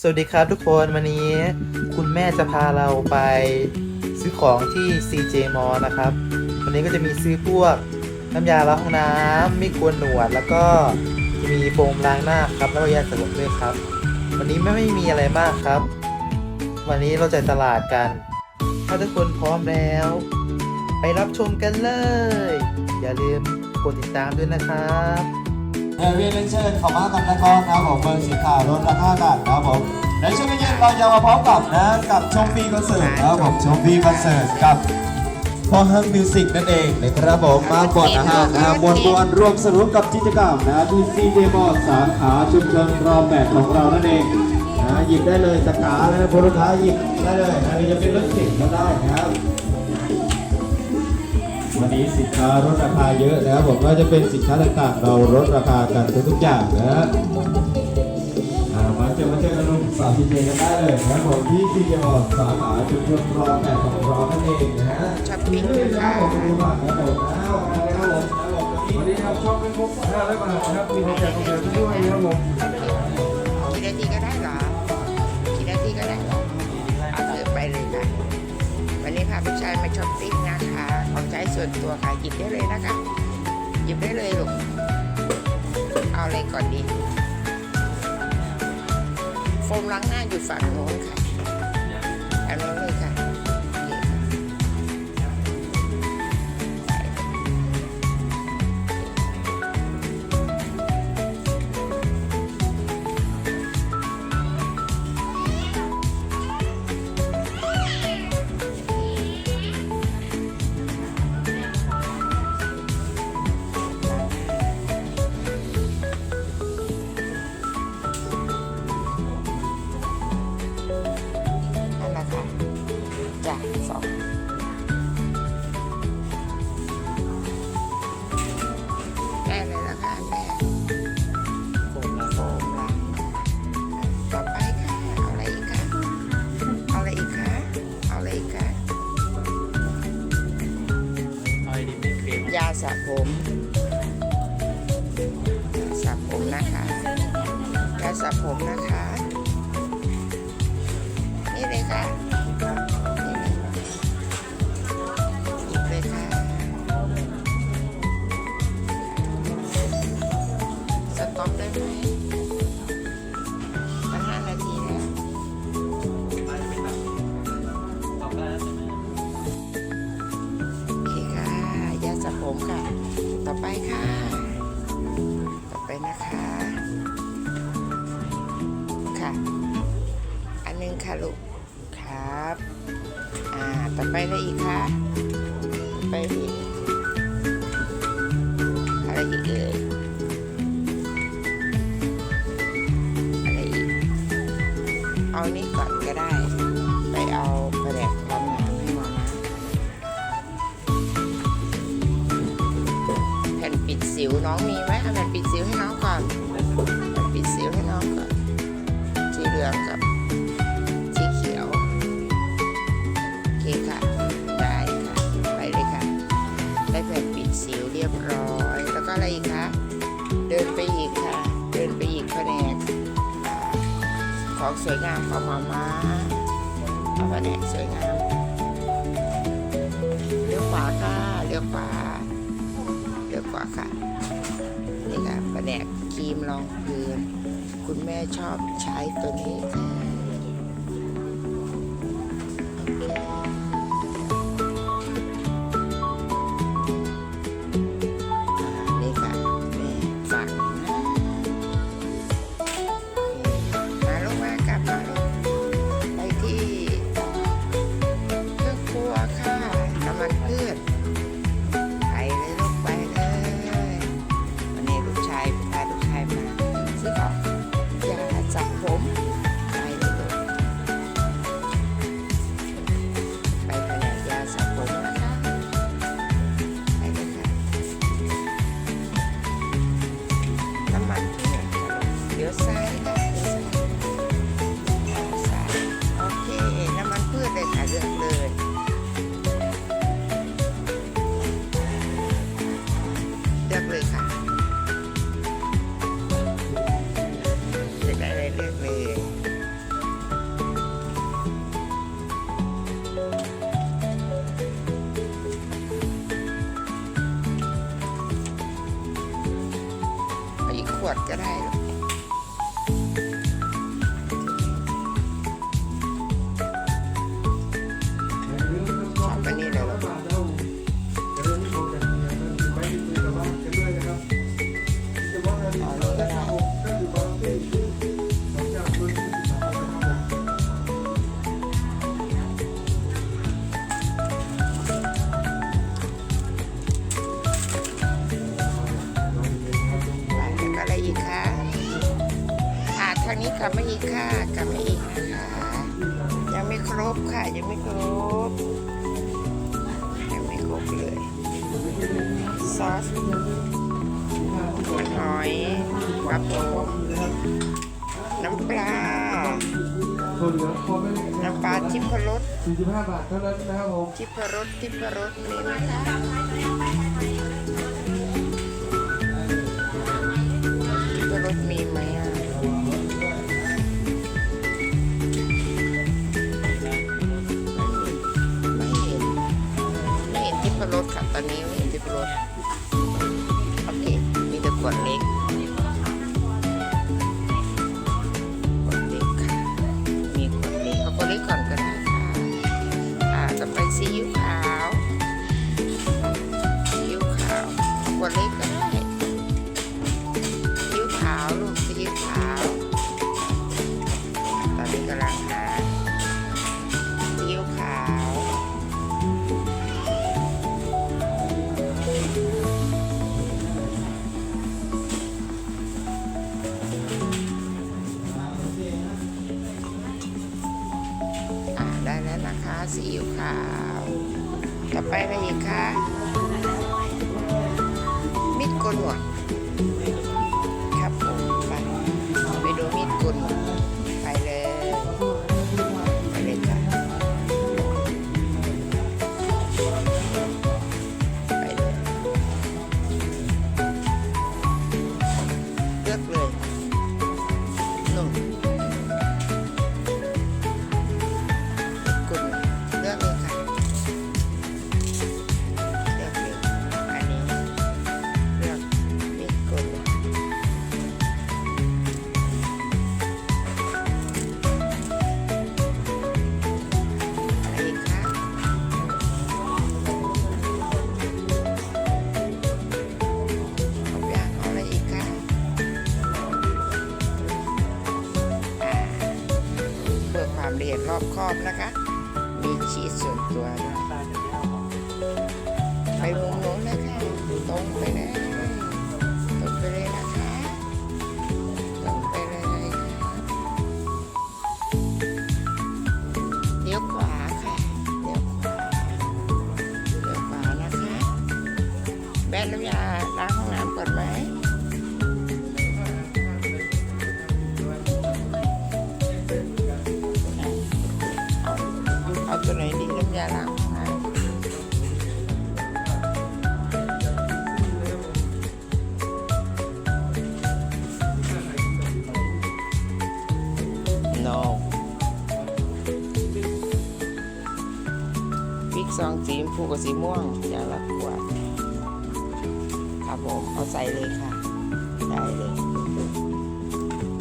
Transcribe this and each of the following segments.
สวัสดีครับทุกคนวันนี้คุณแม่จะพาเราไปซื้อของที่ CJ m a l l นะครับ วันนี้ก็จะมีซื้อพวกน้ำยาล้างห้องน้ำมีกวนหนวด แล้วก็จะมีโฟมล้างหน้าครับ แล้วก็ยาสระผมด้วยครับ วันนี้ไม่ไม่มีอะไรมากครับ วันนี้เราจะตลาดกัน ถ้าทุกคนพร้อมแล้ว ไปรับชมกันเลย อย่าลืมกดติดตามด้วยนะครับ เออเรียนเชิญเข้ามากันนะครับนะครับผมเบอร์สีขาวลดราคากันนะครับผมในช่วงเย็นเราจะมาพร้อมกับนะกับชมฟรีคอนเสิร์ตนะครับผมชมฟรีคอนเสิร์ตกับพอฮังมิวสิกนั่นเองนะครับผมมาก่อนนะฮะนะมวลมวลรวมสนุกกับกิจกรรมนะที่ซีเดมอสาขาชุมชนรอแปดของเรานั่นเองนะหยิบได้เลยตะกร้าแล้วนะลูกค้าหยิบได้เลยนะจะเป็นรถเข็นก็ได้นะครับ วันนี้สินค้าลดราคาเยอะนะครับผมก็จะเป็นสินค้าต่างๆ เราลดราคากันทุกๆอย่างนะฮะอ่ามาเจอมาเจอกันลงสาวซีเจกันได้เลยนะครับผมที่ซีเจมอสาขาชุมชนรอแปดของรานั่นเองนะฮะช้อปปิ้งนะคค่ะรับผมดูก่อนนะครับผมนะครับผมนะครับผมวันนี้ครับชอบเป็นมุกห้าร้อยบาทนะครับมีของแจกของแถมด้วยนะครับผมกี่นาทีก็ได้เหรอกี่นาทีก็ได้เหรอเอาเถอไปเลยค่ะวันนี้พาผู้ชายมาช้อปปิ้งนะคะ ช้ส่วนตัวค่ะหยิบได้เลยนะคะ หยิบได้เลยลูก เอาอะไรก่อนดี โฟมล้างหน้าอยู่ฝั่งโน้นค่ะ สระผมสระผมนะคะยาสระผมนะคะ นี่เลยค่ะ ค่ะ สิวน้องมีไหมเอาแผ่นปิดสิวให้น้องก่อนแผ่นปิดสิวให้น้องก่อนสีเหลืองกับสีเขียวโอเคค่ะได้ค่ะไปเลยค่ะได้แผ่นปิดสิวเรียบร้อย แล้วก็อะไรอีกคะเดินไปอีกค่ะ เดินไปอีกแผนกของสวยงามของมาม่าเอาแผนกสวยงามเลี้ยวขวาค่ะเลี้ยวขวาเลี้ยวขวาค่ะ นี่ค่ะแผนกครีมรองพื้น คุณแม่ชอบใช้ตัวนี้ค่ะ ดก็ได้ ลับมาอีกค่ะ กลับมาอีกนะคะยังไม่ครบค่ะ ยังไม่ครบ ยังไม่ครบเลย ซอสมันหอยกับผมน้ำปลาส่วนเหลือพอไม่น้ำปลาทิพรสสี่สิบห้าบาทเท่านั้นนะครับผมทิพรสทิพรสมีไหมคะทิพรสมีไหม อียดรอบคอบนะคะ มีชีสส่วนตัวด้วย พูกับสีม่วงอย่างละขวดครับผมเอาใส่เลยค่ะ ได้เลย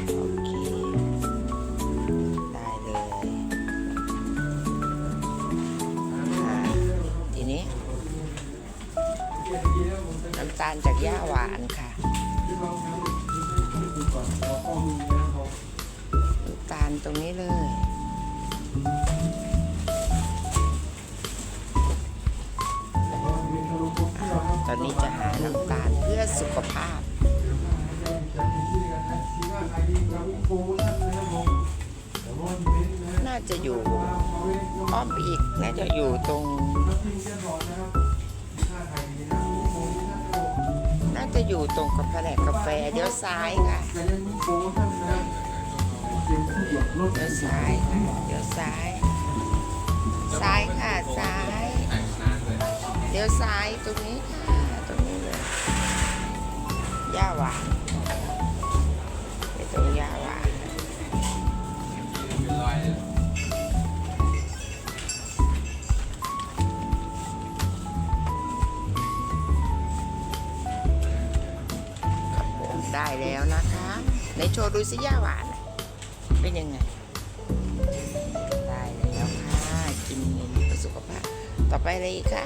โอเค ได้เลยอ่าทีนี้ น้ำตาลจากย่าหวานค่ะน้ำตาลตรงนี้เลย มไปอีกน่าจะอยู่ตรง น่าจะอยู่ตรงกับแผนกกาแฟเดี๋ยวซ้ายค่ะเดี๋ยวซ้ายค่ะเดี๋ยวซ้าย ซ้ายค่ะซ้าย เดี๋ยวซ้ายตรงนี้ค่ะตรงนี้เลยย่าหวาน ได้แล้วนะคะในโชว์ดูสิย่าหวานเป็นยังไง ได้แล้วค่ะ กินเงินเพื่อสุขภาพ ต่อไปอะไรอีกคะ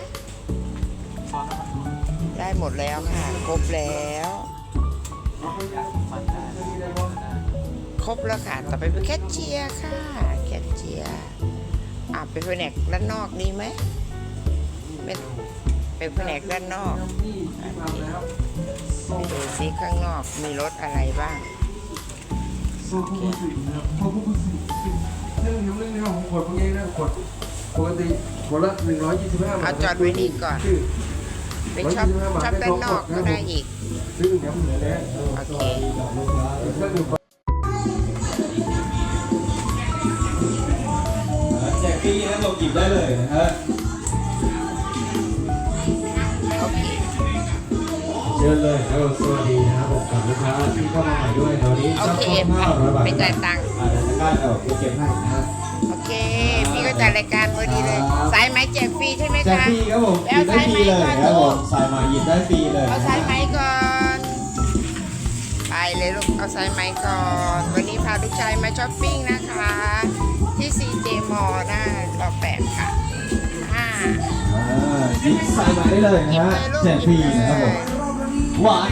ได้หมดแล้วค่ะ ครบแล้วครบแล้วค่ะ ต่อไปเป็นแคชเชียร์ค่ะ แคชเชียร์อะเป็นแผนกด้านนอกดีไหมเป็นเป็นแผนกด้านนอก ไปดูซิข้างนอกมีรถอะไรบ้างโซคุบุสึนะครับโซคุบุสึเรื่องนี้เรื่องนี้ของขวดพวกนี้นะขวดปกติขวดละหนึ่งร้อยยี่สิบห้าบาทเอาจอดไว้นี่ก่อนชื่อไปช็อปช็อปด้านนอกก็ได้อีก ซื้อหนึ่งแถมหนึ่งแถมโอเคถ้าดูแจกฟรีนะผมหยิบได้เลยนะฮะ ชิญเลยครับผมสวัสดีนะครับผมกับลูกค้าที่เข้ามาใหม่ด้วยนะวันนี้โอซับเคซ้อนห้าร้อยบาทไปจ่ายตังค์อ่าเดี๋ยวจะกล้าเอาไปเก็บให้นะฮะโอเค พี่ก็จัดรายการพอดีเลย สายไหมแจกฟรีใช่ไหมแจกคะฟรีครับผมหยิบได้ฟรีเลยครับผมสายมาหยิบได้ฟรีเลยเอาสายไหมก่อนไปเลยลูกเอาสายไหมก่อน วันนี้พาลูกชายมาช้อปปิ้งนะคะ ที่ CJ m a l l หน้ารอบแปดค่ะห้าอ่าหยิบสายมาได้เลยหยินะบฮะเลยลูกแจกหฟยิรีบเลนะครับผมย หวาน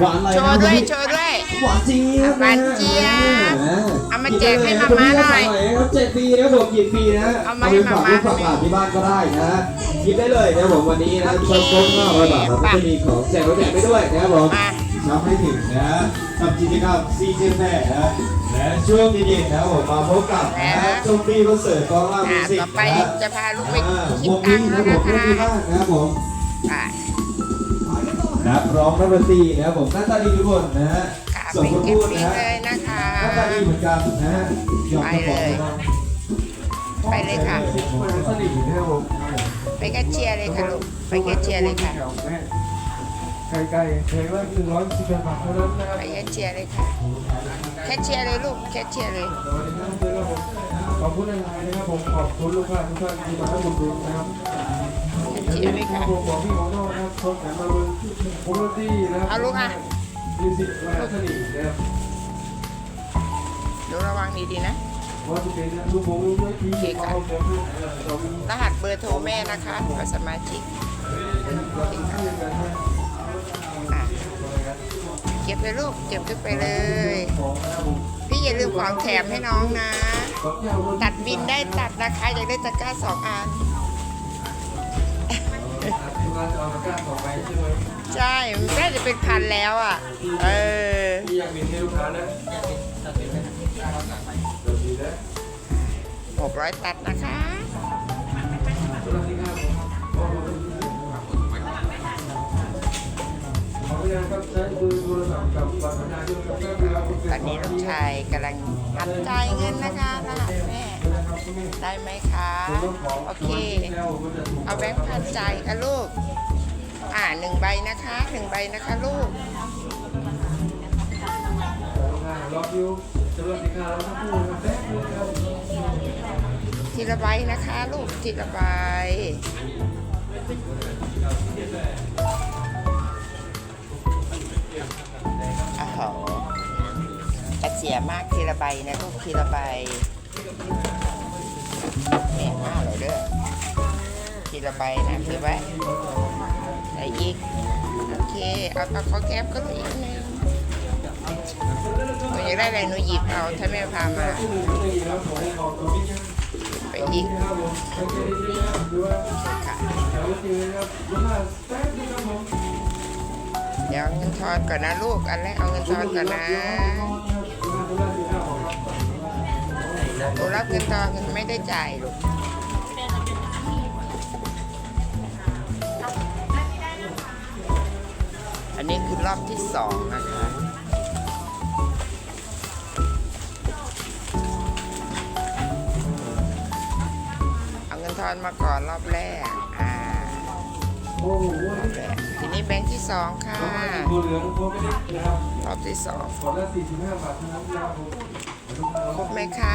หวานอะไรโชนะว์ด้วยพี่โชว์ด้วย หวานเจี๊ยบหวานเจี๊ยบเอามาแจกให้มาม่าหน่อยครับแจกฟรีนะครับผมหยิบฟรีนะเอามาไปฝากให้ลูมากม่าฝากหลานที่บ้านก็ได้นะหยิบได้เลยนะครับผมวันนี้นะโอเคช็อปครบ500บาทเราก็จะมีของแจกรถแจกไปด้วยนะครับผมมานับให้ถึงนะกับกิจกรรมซีเจแม่นะและช่วงเย็นๆนะครับผมมาพบกับนะชมฟรีคอนเสิร์ตกองล่ามิอ่าวสิกต่อไปนะจะพาลูกไปอ่าคิวดงตันี้งค์นะแล้วผมนะวงคะนี้บ้าง นะครับผมไปนักร้องนักดนตรีนะครับผมหน้าตาดีทุกคนนะฮะค่ะส่วนเป็นคนเก็บพูดฟรีนะฮะเลยนะคะ หน้าตาดีเหมือนกันนะฮะยอมไปจะเลบอกยนะครับไปเลยค่ะมันสนิทนะครับผมไปแคชเชียร์เลยค่ะลูก ไปแคชเชียร์เลยค่ะ ไก่ไก่เพลงละหนึ่งร้อยสิบแปดบาทเท่านั้นนะครับไปแคชเชียร์เลยค่ะ แคชเชียร์เลยลูก แคชเชียร์เลยสวัสดีครับเพื่อนครับผมขอบคุณอะไรนะครับผมขอบคุณลูกค้าทุกท่านที่มาให้ผมดูนะครับแคชเชียร์เลยค่ะ ผมบอกพี่ของน้อง นะครับชมกันมาบนผมรตี้นะครับเอาลูกอะมิวสิกมาสนิทนะครับดูระวังดีๆนะว่าจะเป็นลูกผมลูกด้วยที่เอาเสียงลูกเรามีรหัสเบอร์โทรแม่นะคะกับสมาชิกเราที่กันนะอะเก็บเลยลูกเก็บขึ้นไปเลยของนะครับผมพี่อย่าลืมของแถมให้น้องนะขอบคุณตัดบินได้ตัดนะคะอยากได้ตะกร้าสองอันทุ กท่านเอาตะกร้าต่อไปใช่ไหมใช่มันน่าจะเป็นพันแล้วอะ เออที่อยากมีให้ลูกค้านะสวัสดีนะหกร้อยตัดนะคะสวัสดีครับขออนุญาตครับใช้เบอร์โทรศัพท์กับบัตรประชาชนกับแม่เวลาผมตอนนี้ลูกชายกำลังตัดจ่ายเงินนะคะรหัสแม่ ได้ไหมคะ โอเค เอาแบงค์พันจ่ายค่ะลูก อ่าหนึ่งใบนะคะหนึ่งใบนะคะลูกรอคิวสำหรับสินค้าเราทั้งคู่นะครับแป๊บนึงครับทีละใบนะคะ ลูกทีละใบอ้าวกระเสียมากทีละใบนะลูกทีละใบ แหม่ห้าเลยเด้อทีละใบนะถือไว้ไหนอีก โอเค เอาเอาขอแก๊บก็ลูกอีกหนึ่งหนูอยากได้อะไรหนูหยิบเอา ถ้าแม่พามา ไปอีกค่ะเดี๋ยวเอาเงินทอนก่อนนะลูก อันแรกเอาเงินทอนก่อนนะ หนูรับเงินทอนไม่ได้จ่ายลูกอันนี้คือรอบที่สองนะคะเอาเงินทอนมาก่อนรอบแรกอ่ารอบแรกทีนี้แบงค์ที่สองค่ะตัวเหลืองตัวไม่ได้นะครับรอบที่สองขอละ45บาทเท่านั้นนะครับผมครบไหมคะ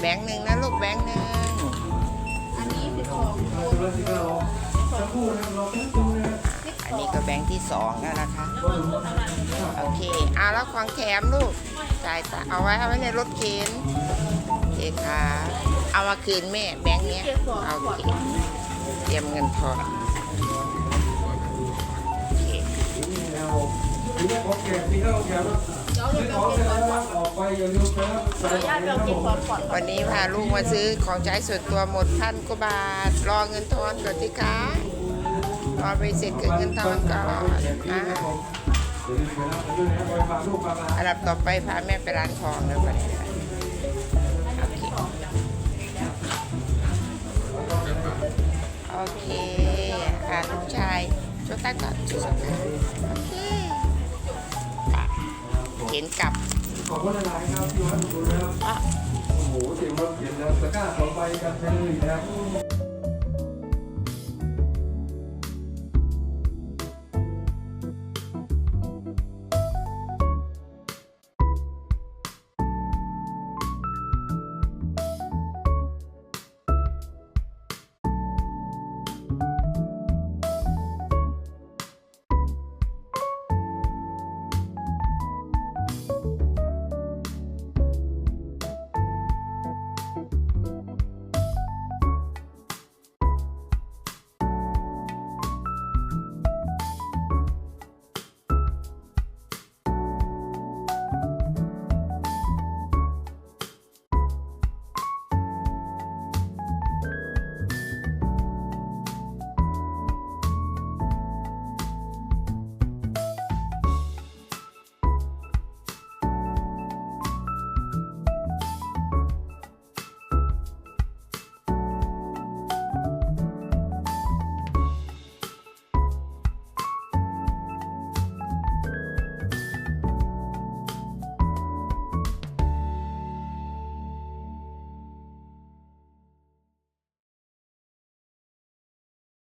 แบงค์หนึ่งนะลูกแบงค์หนึ่งตัวละสิบห้าโลสักครู่นะครับรอแป๊บนึงอันนี้ก็แบงค์ที่สองแล้วนะคะโอเคเอาแล้วของแถมลูกจ่ายตาเอาไว้เอาไว้ในรถเข็นโอเคค่ะเอามาคืนแม่แบงค์เนี้ยเอาโอเคเตรียมเงินทอนโอเค วันนี้พาลูกมาซื้อของใช้ส่วนตัวหมดพันกว่าบาท รอเงินทอนก่อนสิคะรอไปเสร็จเกิดเงินทอนก่อนนะอันดับต่อไปพาแม่ไปร้านทองแล้วกันโอเคโอเคอ่าลูกชายช่วยตั้งก่อนช่วยตั้งก่อนโอเค เข็นกลับขอบคุณหลายๆครับที่วัดดูนะครับอะโอ้โหเสียงรถเขียนแล้วตะกร้าสองใบกันไปเลยนะครับ